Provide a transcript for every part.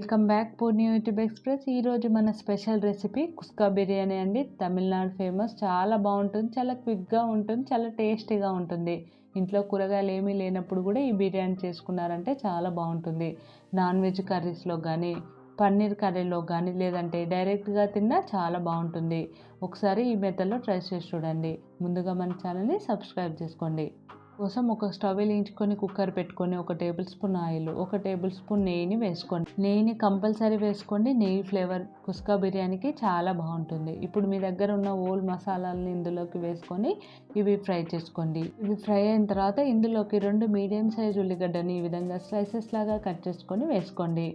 Welcome back Purni YouTube express. ఈరోజు మన special recipe kuska biryani అండి. తమిళనాడు ఫేమస్ చాలా బాగుంటుంది చాలా క్విక్గా ఉంటుంది చాలా టేస్టీగా ఉంటుంది. ఇంట్లో కూరగాయలు ఏమీ లేనప్పుడు కూడా ఈ బిర్యానీ చేసుకున్నారంటే చాలా బాగుంటుంది. నాన్ వెజ్ కర్రీస్లో కానీ పన్నీర్ కర్రీలో కానీ లేదంటే డైరెక్ట్గా తిన్నా చాలా బాగుంటుంది. ఒకసారి ఈ మెథడ్లో ట్రై చేసి చూడండి. ముందుగా మన ఛానల్ని సబ్స్క్రైబ్ చేసుకోండి. కోసం ఒక స్టవ్ వెలిగించుకొని కుక్కర్ పెట్టుకొని ఒక టేబుల్ స్పూన్ ఆయిల్ ఒక టేబుల్ స్పూన్ నెయ్యిని వేసుకోండి. నెయ్యిని కంపల్సరీ వేసుకోండి. నెయ్యి ఫ్లేవర్ కుస్కా బిర్యానీకి చాలా బాగుంటుంది. ఇప్పుడు మీ దగ్గర ఉన్న ఓల్ మసాలాలని ఇందులోకి వేసుకొని ఇవి ఫ్రై చేసుకోండి. ఇవి ఫ్రై అయిన తర్వాత ఇందులోకి రెండు మీడియం సైజ్ ఉల్లిగడ్డని ఈ విధంగా స్లైసెస్ లాగా కట్ చేసుకొని వేసుకోండి.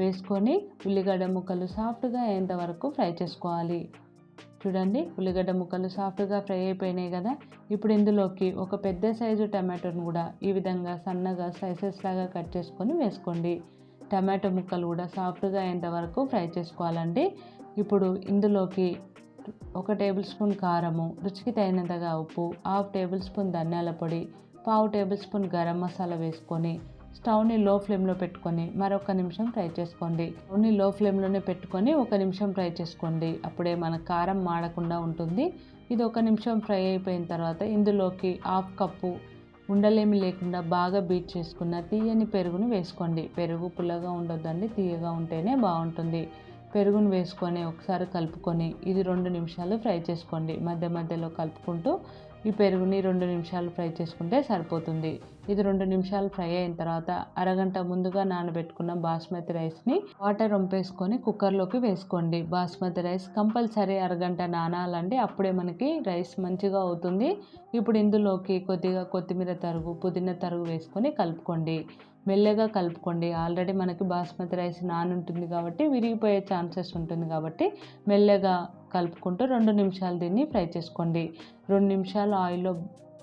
వేసుకొని ఉల్లిగడ్డ ముక్కలు సాఫ్ట్గా అయ్యేంత వరకు ఫ్రై చేసుకోవాలి. చూడండి ఉల్లిగడ్డ ముక్కలు సాఫ్ట్గా ఫ్రై అయిపోయినాయి కదా. ఇప్పుడు ఇందులోకి ఒక పెద్ద సైజు టమాటోను కూడా ఈ విధంగా సన్నగా స్లైసెస్ లాగా కట్ చేసుకొని వేసుకోండి. టమాటో ముక్కలు కూడా సాఫ్ట్గా అయ్యేంత వరకు ఫ్రై చేసుకోవాలండి. ఇప్పుడు ఇందులోకి ఒక టేబుల్ స్పూన్ కారము రుచికి తగినంతగా ఉప్పు హాఫ్ టేబుల్ స్పూన్ ధనియాల పొడి పావు టేబుల్ స్పూన్ గరం మసాలా వేసుకొని స్టవ్ని లో ఫ్లేమ్లో పెట్టుకొని మరొక నిమిషం ఫ్రై చేసుకోండి. స్టవ్ని లో ఫ్లేమ్లోనే పెట్టుకొని ఒక నిమిషం ఫ్రై చేసుకోండి. అప్పుడే మన కారం మాడకుండా ఉంటుంది. ఇది ఒక నిమిషం ఫ్రై అయిపోయిన తర్వాత ఇందులోకి హాఫ్ కప్పు ఉండలేమి లేకుండా బాగా బీట్ చేసుకున్న తీయని పెరుగును వేసుకోండి. పెరుగు పుల్లగా ఉండొద్దండి. తీయగా ఉంటేనే బాగుంటుంది. పెరుగును వేసుకొని ఒకసారి కలుపుకొని ఇది రెండు నిమిషాలు ఫ్రై చేసుకోండి. మధ్య మధ్యలో కలుపుకుంటూ ఈ పెరుగుని రెండు నిమిషాలు ఫ్రై చేసుకుంటే సరిపోతుంది. ఇది రెండు నిమిషాలు ఫ్రై అయిన తర్వాత అరగంట ముందుగా నానబెట్టుకున్న బాస్మతి రైస్ని వాటర్ వంపేసుకొని కుక్కర్లోకి వేసుకోండి. బాస్మతి రైస్ కంపల్సరీ అరగంట నానాలండి. అప్పుడే మనకి రైస్ మంచిగా అవుతుంది. ఇప్పుడు ఇందులోకి కొద్దిగా కొత్తిమీర తరుగు పుదీనా తరుగు వేసుకొని కలుపుకోండి. మెల్లగా కలుపుకోండి. ఆల్రెడీ మనకి బాస్మతి రైస్ నానుంటుంది కాబట్టి విరిగిపోయే ఛాన్సెస్ ఉంటుంది కాబట్టి మెల్లగా కలుపుకుంటూ రెండు నిమిషాలు దీన్ని ఫ్రై చేసుకోండి. రెండు నిమిషాలు ఆయిల్లో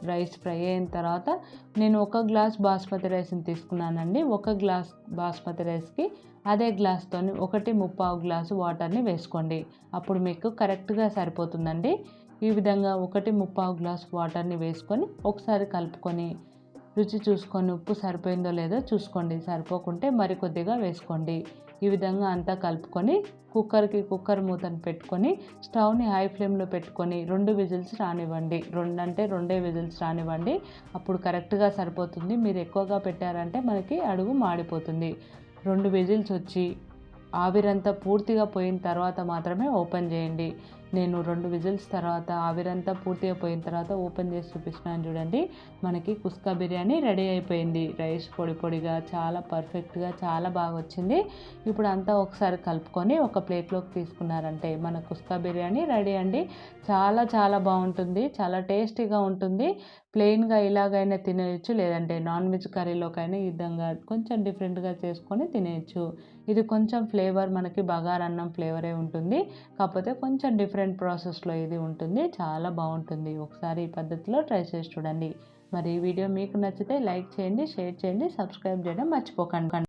రైస్ ఫ్రై అయిన తర్వాత నేను ఒక గ్లాస్ బాస్మతి రైస్ని తీసుకున్నానండి. ఒక గ్లాస్ బాస్మతి రైస్కి అదే గ్లాస్తో ఒకటి ముప్పావు గ్లాసు వాటర్ని వేసుకోండి. అప్పుడు మీకు కరెక్ట్గా సరిపోతుందండి. ఈ విధంగా ఒకటి ముప్పావు గ్లాస్ వాటర్ని వేసుకొని ఒకసారి కలుపుకొని రుచి చూసుకొని ఉప్పు సరిపోయిందో లేదో చూసుకోండి. సరిపోకుంటే మరి కొద్దిగా వేసుకోండి. ఈ విధంగా అంతా కలుపుకొని కుక్కర్కి కుక్కర్ మూతను పెట్టుకొని స్టవ్ని హై ఫ్లేమ్లో పెట్టుకొని రెండు విజిల్స్ రానివ్వండి. రెండు అంటే రెండే విజిల్స్ రానివ్వండి. అప్పుడు కరెక్ట్గా సరిపోతుంది. మీరు ఎక్కువగా పెట్టారంటే మనకి అడుగు మాడిపోతుంది. రెండు విజిల్స్ వచ్చి ఆవిరంతా పూర్తిగా పోయిన తర్వాత మాత్రమే ఓపెన్ చేయండి. నేను రెండు విజిల్స్ తర్వాత ఆవిరంతా పూర్తి అయిపోయిన తర్వాత ఓపెన్ చేసి చూపిస్తున్నాను చూడండి. మనకి కుస్కా బిర్యానీ రెడీ అయిపోయింది. రైస్ పొడి పొడిగా చాలా పర్ఫెక్ట్గా చాలా బాగా వచ్చింది. ఇప్పుడు అంతా ఒకసారి కలుపుకొని ఒక ప్లేట్లోకి తీసుకున్నారంటే మన కుస్కా బిర్యానీ రెడీ అండి. చాలా చాలా బాగుంటుంది. చాలా టేస్టీగా ఉంటుంది. ప్లెయిన్గా ఇలాగైనా తినేయచ్చు లేదంటే నాన్ వెజ్ కర్రీలోకైనా ఈ విధంగా కొంచెం డిఫరెంట్గా చేసుకొని తినేయచ్చు. ఇది కొంచెం ఫ్లేవర్ మనకి బగారన్నం ఫ్లేవరే ఉంటుంది. కాకపోతే కొంచెం డిఫరెంట్ డిఫరెంట్ ప్రాసెస్లో ఇది ఉంటుంది. చాలా బాగుంటుంది. ఒకసారి ఈ పద్ధతిలో ట్రై చేసి చూడండి. మరి ఈ వీడియో మీకు నచ్చితే లైక్ చేయండి షేర్ చేయండి సబ్స్క్రైబ్ చేయడం మర్చిపోకండి.